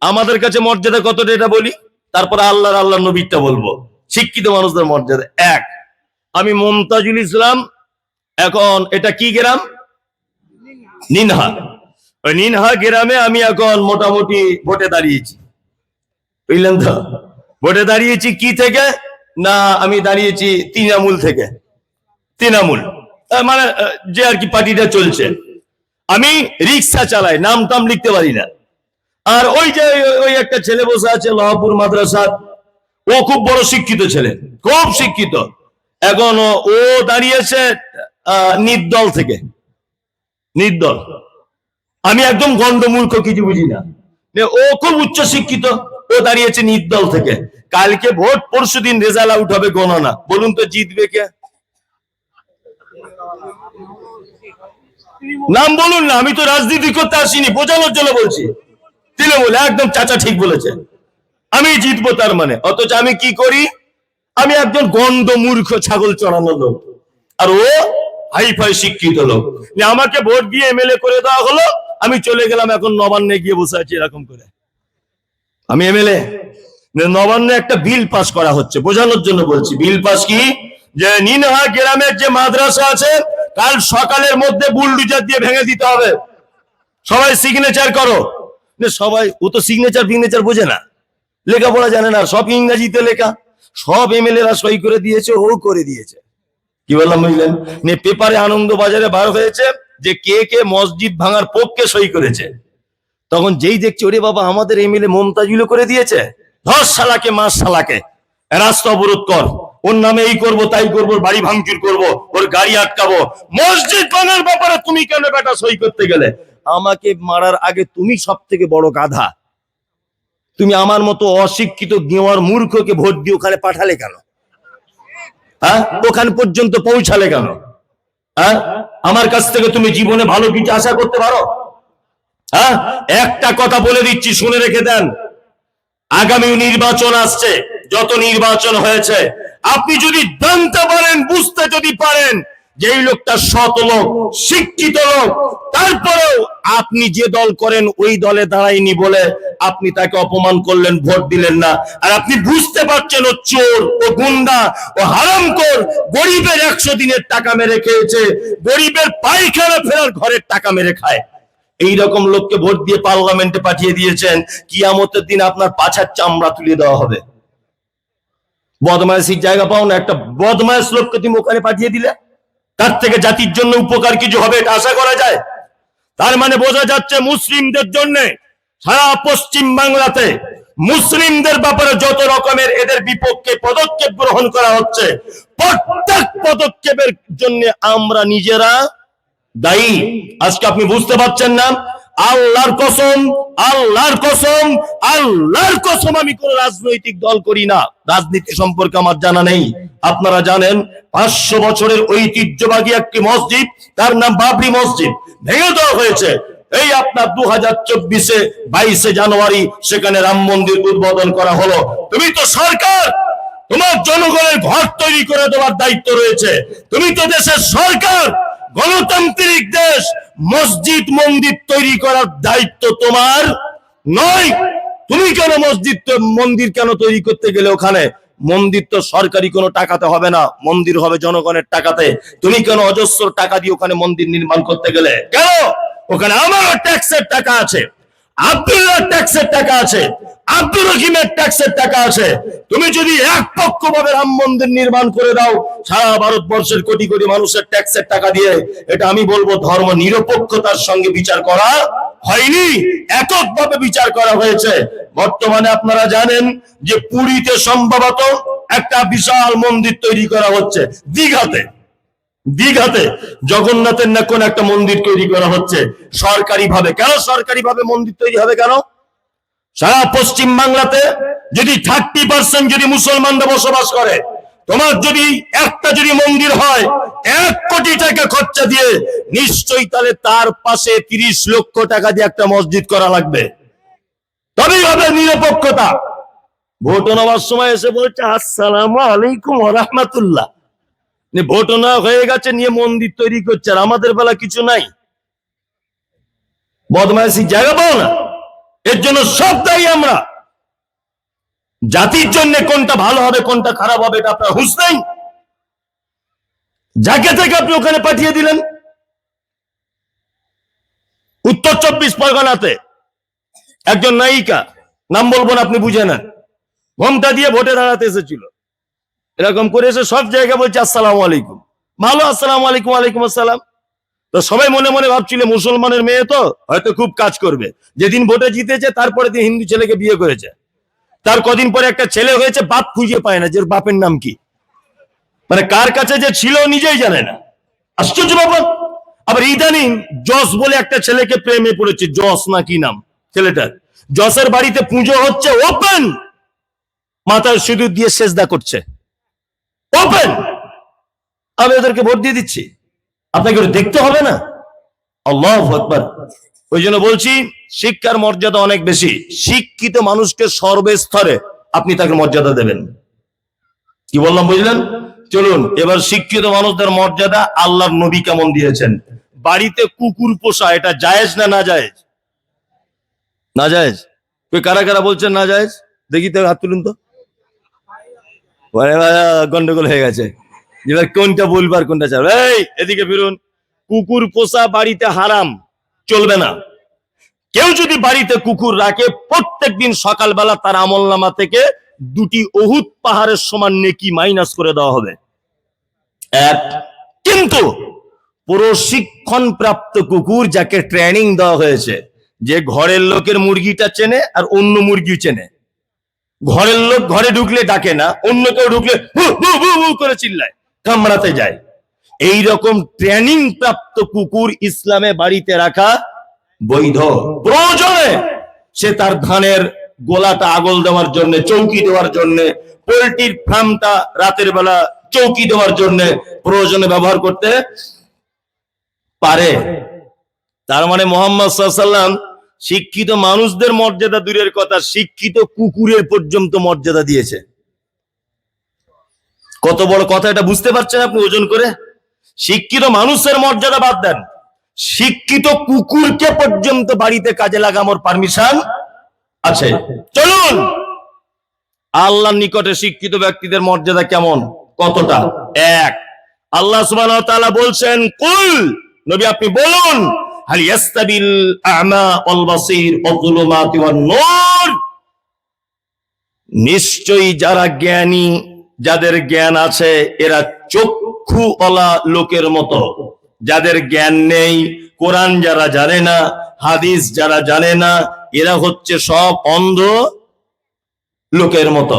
আমাদের কাছে মর্যাদা কতটা এটা বলি? তারপরে আল্লাহর আল্লাহ নবীরটা বলব। শিক্ষিত মানুষদের মর্যাদা এক। আমি মমতাজুল ইসলাম, এখন এটা কি গ্রাম? নিনহা। নিনহা গ্রামে আমি এখন মোটামুটি ভোটে দাঁড়িয়েছি। বুঝলেন তো? ভোটে দাঁড়িয়েছি কি থেকে? না, আমি দাঁড়িয়েছি তৃণমূল থেকে। তৃণমূল। মানে যে আর কি পার্টিটা চলছে। আমি রিক্সা চালাই নাম টাম লিখতে পারি না। আর ওই যে ওই- একটা ছেলে বসে আছে, লহাপুর মাদ্রাসা ও খুব বড় শিক্ষিত ছেলে, খুব শিক্ষিত। এখন ও- দাঁড়িয়েছে নির্দল থেকে। নির্দল। আমি একদম গন্ডমূর্খ কিছু বুঝি না, ও খুব উচ্চ শিক্ষিত, ও দাঁড়িয়েছে নির্দল থেকে। কালকে ভোট, পরশু দিন রেজাল্ট আউট হবে, গণনা। বলুন তো জিতবে কে? নাম বলুন না, আমি তো রাজনীতি করতে আসিনি, বোঝানোর জন্য বলছি। তৃণমূল, একদম চাচা ঠিক বলেছে। আমি জিতবো তার মানে। অথচ আমি কি করি? আমি একজন গন্ড মূর্খ ছাগল চড়ানো লোক। আর ও হাইফাই শিক্ষিত লোক। আমাকে ভোট দিয়ে এমএলএ করে দেওয়া হলো, আমি চলে গেলাম এখন নবান্নে গিয়ে বসে আছি এরকম করে। আমি এমএলএ। নবান্নে একটা বিল পাস করা হচ্ছে, বোঝানোর জন্য বলছি। বিল পাস কি? যে নিনহা গ্রামের যে মাদ্রাসা আছে, কাল সকালের মধ্যে বুলডুজার দিয়ে ভেঙে দিতে হবে। সবাই সিগনেচার করো। সবাই, ও তো সিগনেচার ফিগনেচার বোঝে না। লেখাপড়া জানে না সব ইংরাজিতে লেখা। সব এমএলএ রা সই করে দিয়েছে, ও করে দিয়েছে। কি বললাম বুঝলেন? নে পেপারে আনন্দ বাজারে বার হয়েছে যে কে কে মসজিদ ভাঙার পক্ষে সই করেছে। তখন যেই দেখছে, ওরে বাবা, আমাদের এমএলএ মমতাজুলো করে দিয়েছে? ধর শালাকে, মাস শালাকে। রাস্তা অবরোধ কর। ওর নামে এই করব, তাই করব বাড়ি ভাঙচুর করব, ওর গাড়ি আটকাবো। মসজিদ ভাঙার ব্যাপারে তুমি কেন বেটা সই করতে গেলে? আমাকে মারার আগে তুমি সব থেকে বড় গাধা। তুমি আমার মতো অশিক্ষিত গেওয়ার মূর্খকে ভোট দিয়ে ওখানে পাঠালে কেন? হ্যাঁ? ওখান পর্যন্ত পৌঁছালে কেন? হ্যাঁ? আমার কাছ থেকে তুমি জীবনে ভালো কিছু আশা করতে পারো? হ্যাঁ? একটা কথা বলে দিচ্ছি, শুনে রেখে দেন। আগামী নির্বাচন আসছে, যত নির্বাচন হয়েছে। আপনি যদি জানতে পারেন, বুঝতে যদি পারেন যে এই লোকটা সৎ লোক, শিক্ষিত লোক, তারপরেও আপনি যে দল করেন, ওই দলে দাঁড়ায়নি বলে আপনি তাকে অপমান করলেন, ভোট দিলেন না। আর আপনি বুঝতে পারছেন, ও চোর, ও গুন্ডা, ও হারামখোর, গরিবের একশো দিনের টাকা মেরে খেয়েছে, গরিবের পায়খানা ফেরার ঘরের টাকা মেরে খায়। এই রকম লোককে ভোট দিয়ে পার্লামেন্টে পাঠিয়ে দিয়েছেন, কিয়ামতের দিন আপনার পাছার চামড়া তুলে দেওয়া হবে। বদমাইশির জায়গা পাও না একটা বদমাইশ লোককে তুমি ওখানে পাঠিয়ে দিলে? তার থেকে জাতির জন্য উপকার কিছু হবে এটা আশা করা যায়। তার মানে বোঝা যাচ্ছে মুসলিমদের জন্য সারা পশ্চিম বাংলাতে মুসলিমদের ব্যাপারে যত রকমের এদের বিপক্ষে পদক্ষেপ গ্রহণ করা হচ্ছে, প্রত্যেক পদক্ষেপের জন্য আমরা নিজেরা দায়ী। আজকে আপনি বুঝতে পারছেন না আল্লাহর কসম আল্লাহর কসম আল্লাহর কসম আমি কোন রাজনৈতিক দল করি না। রাজনীতি সম্পর্কে আমার জানা নেই। আপনারা জানেন, পাঁচশো বছরের ঐতিহ্যবাহী একটি মসজিদ, তার নাম বাবরি মসজিদ, ভেঙে দেওয়া হয়েছে। এই আপনার দু হাজার চব্বিশে বাইশে জানুয়ারি, সেখানে রাম মন্দির উদ্বোধন করা হলো। তুমি তো সরকার! তোমার জনগণের ঘর তৈরি করে দেওয়ার দায়িত্ব রয়েছে। তুমি তো দেশের সরকার! গণতান্ত্রিক দেশ! মসজিদ মন্দির তৈরি করার দায়িত্ব তোমার নয়। তুমি কেন মসজিদ মন্দির কেন তৈরি করতে গেলে ওখানে? মন্দির তো সরকারি কোনো টাকাতে হবে না, মন্দির হবে জনগণের টাকাতে। তুমি কেন অজস্র টাকা দিয়ে ওখানে মন্দির নির্মাণ করতে গেলে? কেন? ওখানে আমার ট্যাক্সের টাকা আছে। আব্দুল্লাহ ট্যাক্সের টাকা আছে। আব্দুর রহিমের ট্যাক্সের টাকা আছে। তুমি যদি এক পক্ষ ভাবে রাম মন্দির নির্মাণ করে দাও, সারা ভারতবর্ষের কোটি কোটি মানুষের ট্যাক্সের টাকা দিয়ে, এটা আমি বলব ধর্ম নিরপেক্ষতার সঙ্গে বিচার করা হয়নি। এককভাবে বিচার করা হয়েছে। বর্তমানে আপনারা জানেন যে পুরীতে সম্ভবত একটা বিশাল মন্দির তৈরি করা হচ্ছে, দীঘাতে। দীঘাতে জগন্নাথের না কোন একটা মন্দির তৈরি করা হচ্ছে সরকারি ভাবে কেন সরকারি ভাবে মন্দির তৈরি হবে কেন? সারা পশ্চিম বাংলাতে যদি থার্টি পার্সেন্ট যদি মুসলমানরা বসবাস করে, তোমার যদি একটা যদি মন্দির হয়, এক কোটি টাকা খরচা দিয়ে নিশ্চয়ই তাহলে তার পাশে তিরিশ লক্ষ টাকা দিয়ে একটা মসজিদ করা লাগবে। তবেই হবে নিরপেক্ষতা। ভোট নেওয়ার সময় এসে বলছে, আসসালাম আলাইকুম রহমাতুল্লাহ। ভোট না হয়ে গেছে, নিয়ে মন্দির তৈরি করছে, আর আমাদের বেলা কিছু নাই। বদমাইশি জায়গা পাও না। এর জন্য সব দায়ী আমরা। জাতির জন্য কোনটা ভালো হবে, কোনটা খারাপ হবে, এটা আপনার হুঁশ নেই যাকে থেকে আপনি ওখানে পাঠিয়ে দিলেন? উত্তর চব্বিশ পরগনাতে। একজন নায়িকা। নাম বলব না, আপনি বুঝে নেন। ঘোমটা দিয়ে ভোটে দাঁড়াতে এসেছিল। এরকম করে এসে সব জায়গায় বলছে, আসসালামু আলাইকুম। ভালো, আসসালাম আলাইকুম আলাইকুম আসসালাম। তো সবাই মনে মনে ভাবছিল, মুসলমানের মেয়ে তো হয়তো খুব কাজ করবে। যেদিন ভোটে জিতেছে তারপরে দিন হিন্দু ছেলেকে বিয়ে করেছে। তার কদিন পরে একটা ছেলে হয়েছে, বাপ খুঁজে পায় না যে বাপের নাম কি। মানে কার কাছে যে ছিল নিজেই জানে না। আশ্চর্য ব্যাপার। আবার ইদানিং জস বলে একটা ছেলেকে প্রেমে পড়েছে জস না কি নাম ছেলেটার। জসের বাড়িতে পুজো হচ্ছে, ওপেন। মাথায় সিঁদুর দিয়ে সেজদা করছে। ওপেন আমি ওদেরকে ভোট দিয়ে দিচ্ছি। আপনাকে দেখতে হবে না? আল্লাহ ওই জন্য বলছি, শিক্ষার মর্যাদা অনেক বেশি। শিক্ষিত মানুষকে সর্বস্তরে আপনি তাকে মর্যাদা দেবেন। কি বললাম, বুঝলেন? চলুন, এবার শিক্ষিত মানুষদের মর্যাদা আল্লাহর নবী কেমন দিয়েছেন? বাড়িতে কুকুর পোষা, এটা জায়েজ না না জায়েজ না জায়েজ কারা কারা বলছেন না জায়েজ দেখি তো, হাত তুলুন তো। গন্ডগোল হয়ে গেছে। এবার কোনটা বলবার কোনটা চাল এই, এদিকে ফিরুন। কুকুর পোষা বাড়িতে হারাম, চলবে না। কেউ যদি বাড়িতে কুকুর রাখে, প্রত্যেকদিন সকালবেলা তার আমল নামা থেকে দুটি অহুত পাহাড়ের সমান নেকি মাইনাস করে দেওয়া হবে। এক, কিন্তু প্রশিক্ষণ প্রাপ্ত কুকুর যাকে ট্রেনিং দেওয়া হয়েছে, যে ঘরের লোকের মুরগিটা চেনে আর অন্য মুরগি চেনে ঘরের লোক ঘরে ঢুকলে ডাকে না, অন্য কেউ ঢুকলে করে চিল্লায়, কামড়াতে যায়। এই রকম ট্রেনিং প্রাপ্ত কুকুর ইসলামে বাড়িতে রাখা বৈধ। প্রয়োজনে সে তার ধানের গোলাটা আগল দেওয়ার জন্য, চৌকি দেওয়ার জন্য, পোল্ট্রির ফার্মটা রাতের বেলা চৌকি দেওয়ার জন্য প্রয়োজনে ব্যবহার করতে পারে। তার মানে মোহাম্মদ সাল্লাম শিক্ষিত মানুষদের মর্যাদা দূরের কথা, শিক্ষিত কুকুরের পর্যন্ত মর্যাদা দিয়েছে। কত বড় কথা, এটা বুঝতে পারছেন আপনি ওজন করে? শিক্ষিত মানুষের মর্যাদা বাদ দেন। শিক্ষিত কুকুরকে পর্যন্ত বাড়িতে কাজে লাগানোর পারমিশন আছে। চলুন! আল্লাহর নিকটে শিক্ষিত ব্যক্তিদের মর্যাদা কেমন? কতটা? এক। আল্লাহ সুবহানাহু ওয়া তাআলা বলছেন, কুল নবী আপনি বলুন হাল ইয়াস্তাবিল আ'মা ওয়াল বাসীর ওয়ান নিশ্চয়ই যারা জ্ঞানী, যাদের জ্ঞান আছে, এরা চক্ষু চক্ষুওয়ালা লোকের মতো। যাদের জ্ঞান নেই, কোরআন যারা জানে না, হাদিস যারা জানে না, এরা হচ্ছে সব অন্ধ লোকের মতো।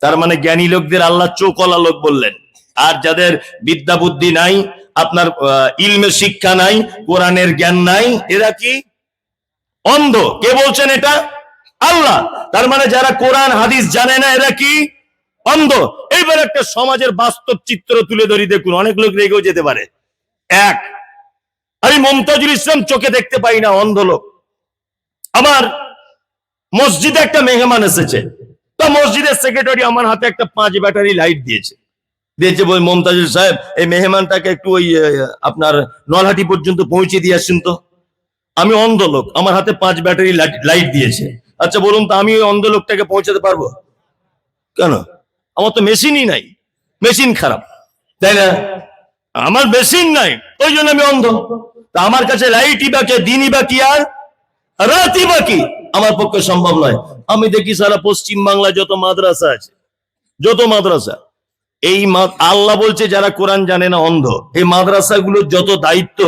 তার মানে জ্ঞানী লোকদের আল্লাহ চোখ চোখওয়ালা লোক বললেন। আর যাদের বিদ্যা বুদ্ধি নাই আপনার ইলমে শিক্ষা নাই, কোরআনের জ্ঞান নাই, এরা কি? অন্ধ। কে বলছেন এটা? আল্লাহ। তার মানে যারা কোরআন, হাদিস জানে না, এরা কি? অন্ধ। এইবার একটা সমাজের বাস্তব চিত্র তুলে ধরি, দেখুন, অনেক লোক রেগেও যেতে পারে। এক, আমি মমতাজুল ইসলাম চোখে দেখতে পাই না, অন্ধ লোক। আমার মসজিদে একটা মেহমান এসেছে। তা মসজিদের সেক্রেটারি আমার হাতে একটা পাঁচ ব্যাটারি লাইট দিয়েছে। দিয়েছে বই মমতাজুল সাহেব, এই মেহমানটাকে একটু ওই আপনার নলহাটি পর্যন্ত পৌঁছে দিয়ে আসছেন তো। আমি অন্ধ লোক, আমার হাতে পাঁচ ব্যাটারি লাইট দিয়েছে। আচ্ছা বলুন তো, আমি ওই অন্ধ লোকটাকে পৌঁছাতে পারব? কেন? আমার তো মেশিনই নাই, মেশিন খারাপ। তাই না? আমার মেশিন নাই, ওই জন্য আমি অন্ধ। তা আমার কাছে লাইটই বা বাকি, দিনই বাকি আর রাতই বাকি। আমার পক্ষে সম্ভব নয়। আমি দেখি সারা পশ্চিম বাংলায় যত মাদ্রাসা আছে, যত মাদ্রাসা এই আল্লাহ বলছে, যারা কোরআন জানে না অন্ধ, এই মাদ্রাসাগুলোর যত দায়িত্ব,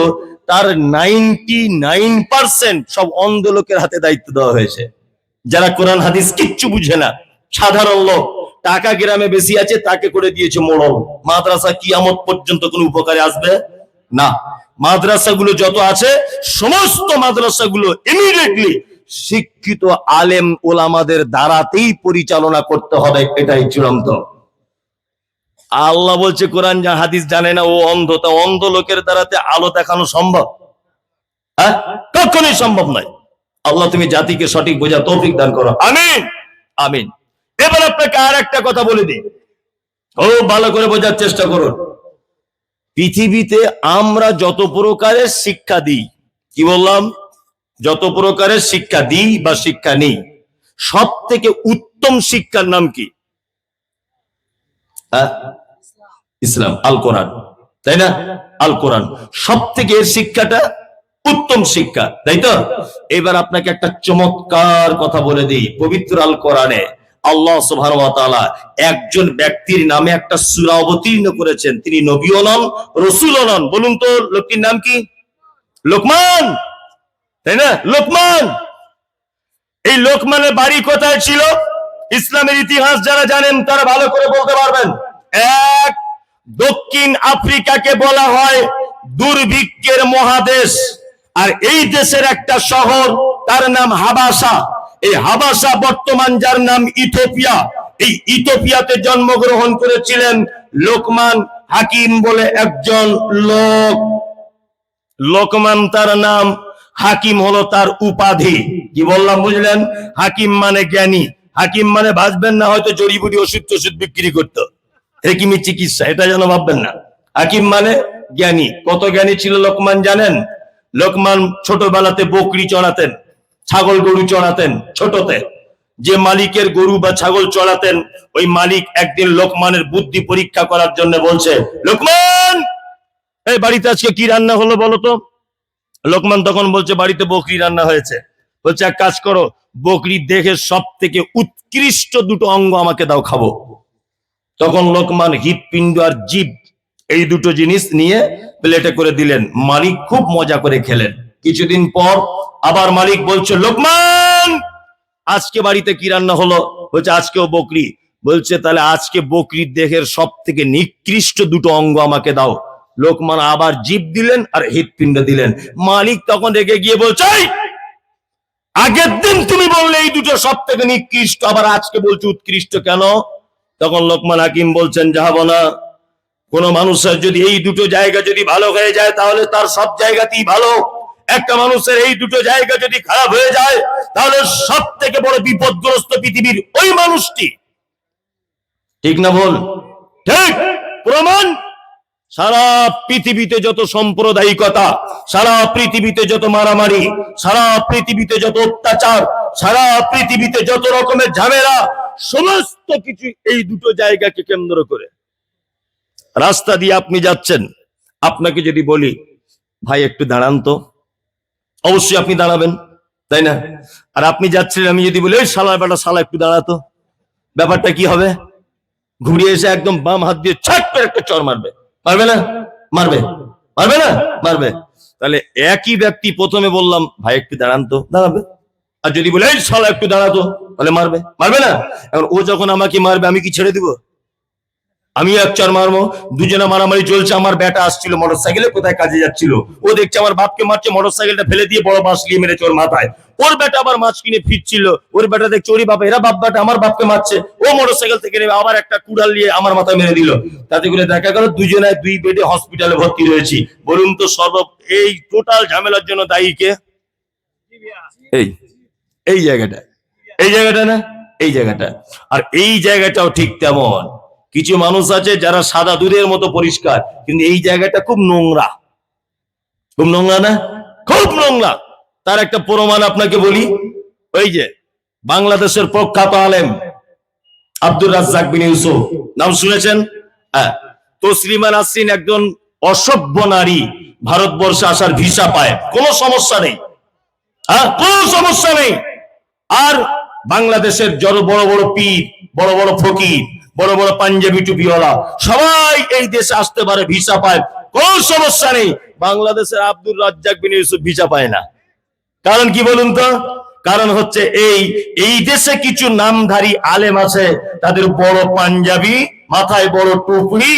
তার নাইনটি নাইন পার্সেন্ট সব অন্ধ লোকের হাতে দায়িত্ব দেওয়া হয়েছে। যারা কোরআন, হাদিস কিচ্ছু বুঝে না, সাধারণ লোক, টাকা গ্রামে বেশি আছে, তাকে করে দিয়েছে মোড়ল। মাদ্রাসা কিয়ামত পর্যন্ত কোনো উপকারে আসবে না। মাদ্রাসাগুলো যত আছে, সমস্ত মাদ্রাসাগুলো ইমিডিয়েটলি শিক্ষিত আলেম ওলামাদের দ্বারাতেই পরিচালনা করতে হবে, এটাই চূড়ান্ত। আল্লাহ বলছে, কোরআন হাদিস জানে না, ও অন্ধ, তা অন্ধ লোকের দ্বারাতে আলো দেখানো সম্ভব? হ্যাঁ? কখনোই সম্ভব নয়। আল্লাহ, তুমি জাতিকে সঠিক বোঝা তৌফিক দান করো। আমিন। আমিন। এবার আপনাকে আর একটা কথা বলে দিই। ও ভালো করে বোঝার চেষ্টা করুন। পৃথিবীতে আমরা যত প্রকারের শিক্ষা দিই, কি বললাম? যত প্রকারের শিক্ষা দিই বা শিক্ষা নেই সব থেকে উত্তম শিক্ষার নাম কি? ইসলাম আল কোরআন তাই না? আল কোরআন সব থেকে এর শিক্ষাটা উত্তম শিক্ষা, তাই তো? এবার আপনাকে একটা চমৎকার কথা বলে দিই, পবিত্র আল কোরআনে আল্লাহ তাআলা একজন ব্যক্তির নামে একটা সূরা অবতীর্ণ করেছেন। তিনি নবীও নন, রসুলও নন। বলুন তো, লোকটির নাম কি? লোকমান! তাই না? লোকমান! এই লোকমানের বাড়ি কোথায় ছিল? ইসলামের ইতিহাস যারা জানেন, তারা ভালো করে বলতে পারবেন। এক, দক্ষিণ আফ্রিকাকে বলা হয় দুর্ভিক্ষের মহাদেশ। আর এই দেশের একটা শহর, তার নাম হাবাসা। এই হাবাসা বর্তমান যার নাম ইথোপিয়া এই ইথোপিয়াতে জন্মগ্রহণ করেছিলেন লোকমান হাকিম বলে একজন লোক। লোকমান তার নাম, হাকিম হলো তার উপাধি। কি বললাম বুঝলেন? হাকিম মানে জ্ঞানী। হাকিম মানে ভাববেন না, হয়তো জড়িবুটি ওষুধ টষুধ বিক্রি করতো। হেকিমি চিকিৎসা এটা যেন ভাববেন না। হাকিম মানে জ্ঞানী। কত জ্ঞানী ছিল লোকমান জানেন? লোকমান ছোটবেলাতে বকরি চড়াতেন, ছাগল গরু চড়াতেন, ছোটতে। যে মালিকের গরু বা ছাগল চড়াতেন, ওই মালিক একদিন লোকমানের বুদ্ধি পরীক্ষা করার জন্য বলছে, লোকমান, এই বাড়িতে আজকে কি রান্না হলো বলো তো? লোকমান তখন বলছে, বাড়িতে বকরি রান্না হয়েছে। বলছে এক কাজ করো বকরি দেখে সব থেকে উৎকৃষ্ট দুটো অঙ্গ আমাকে দাও খাব। তখন লোকমান হৃৎপিণ্ড আর জীব এই দুটো জিনিস নিয়ে প্লেটে করে দিলেন। মালিক খুব মজা করে খেলেন। কিছুদিন পর আবার মালিক বলছে লোকমান আজকে বাড়িতে কি রান্না হলো? বলছে আজকেও বকরি। বলছে তাহলে আজকে বকরির দেহের সব থেকে নিকৃষ্ট দুটো অঙ্গ আমাকে দাও। লোকমান আবার জীব দিলেন আর হৃৎপিণ্ড দিলেন। মালিক তখন রেগে গিয়ে বলছে "এই, আগের দিন তুমি বললে এই দুটো সব থেকে নিকৃষ্ট, আবার আজকে বলছো উৎকৃষ্ট কেন? তখন লোকমান হাকিম বলছেন যাব না কোন মানুষের যদি এই দুটো জায়গা যদি ভালো হয়ে যায়, তাহলে তার সব জায়গাতেই ভালো। একটা মানুষের এই দুটো জায়গা যদি খারাপ হয়ে যায়, তাহলে সব থেকে বড় বিপদগ্রস্ত পৃথিবীর ওই মানুষটি। ঠিক না বল ঠিক। প্রমাণ সারা পৃথিবীতে যত সাম্প্রদায়িকতা, সারা পৃথিবীতে যত মারামারি, সারা পৃথিবীতে যত অত্যাচার, সারা পৃথিবীতে যত রকমের ঝামেলা, সমস্ত কিছু এই দুটো জায়গাকে কেন্দ্র করে। রাস্তা দিয়ে আপনি যাচ্ছেন, আপনাকে যদি বলি, ভাই, একটু দাঁড়ান তো। অবশ্যই আপনি দাঁড়াবেন, তাই না? আর আপনি যাচ্ছেন, আমি যদি বলি ওই শালার বেটা, শালা, একটু দাঁড়াতো ব্যাপারটা কি হবে? ঘুরিয়ে এসে একদম বাম হাত দিয়ে ছাট করে একটা চর মারবে। মারবে না? মারবে। মারবে না? মারবে। তাহলে একই ব্যক্তি প্রথমে বললাম, ভাই, একটু দাঁড়ান তো। দাঁড়াবে। আর যদি বলে শালা, একটু দাঁড়াতো। তাহলে মারবে। মারবে না? এখন ও যখন আমাকে মারবে, আমি কি ছেড়ে দিব? আমি এক চার মারবো, দুজনে মারামারি চলছে, আমার বেটা আসছিল মোটর সাইকেলে কোথায় কাজে যাচ্ছিল? ও দেখছে আমার বাপকে মারছে মোটর সাইকেলটা ফেলে দিয়ে বড় বাঁশ নিয়ে মেরেছে ওর মাথায়। ওর বেটা আবার মাছ কিনে ফিরছিল, ওর বেটা দেখছে ওরই বাবা, এরা বাপ বেটা আমার বাপকে মারছে। ও মোটর সাইকেল থেকে নেবে আবার একটা কুড়াল নিয়ে আমার মাথায় মেরে দিল। তাতে করে দেখা গেল দুজনে দুই বেডে হসপিটালে ভর্তি রয়েছি। বলুন তো সর্ব এই টোটাল ঝামেলার জন্য দায়ী কে? এই এই জায়গাটা। এই জায়গাটা না? এই জায়গাটা। আর এই জায়গাটাও ঠিক তেমন। কিছু মানুষ আছে যারা সাদা দুধের মতো পরিষ্কার, কিন্তু এই জায়গাটা খুব নোংরা। খুব নোংরা না? খুব নোংরা। তার একটা প্রমাণ আপনাকে বলি। ওই যে, বাংলাদেশের প্রখ্যাত আলেম আব্দুর রাজ্জাক বিন ইউসুফ। নাম শুনেছেন? হ্যাঁ। তসলিমা নাসরিন একজন অসভ্য নারী, ভারতবর্ষে আসার ভিসা পায়। কোনো সমস্যা নেই। হ্যাঁ কোনো সমস্যা নেই। আর বাংলাদেশের যত বড় বড় পীর, বড় বড় ফকির বড় বড় পাঞ্জাবি টুপিওয়ালা। সবাই এই দেশে আসতে পারে, ভিসা পায়। কোন সমস্যা নেই। বাংলাদেশের আব্দুর রাজ্জাক বিন ইউসুফ ভিসা পায় না। কারণ কি বলুন তো? কারণ হচ্ছে এই এই দেশে কিছু নামধারী আলেম আছে, তাদের বড় পাঞ্জাবি, মাথায় বড় টুপি,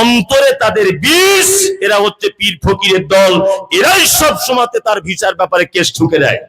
অন্তরে তাদের বিষ, এরা হচ্ছে পীর ফকিরের দল। এরাই সব সময়তে তার ভিসার ব্যাপারে কেস ঠুকে দেয়।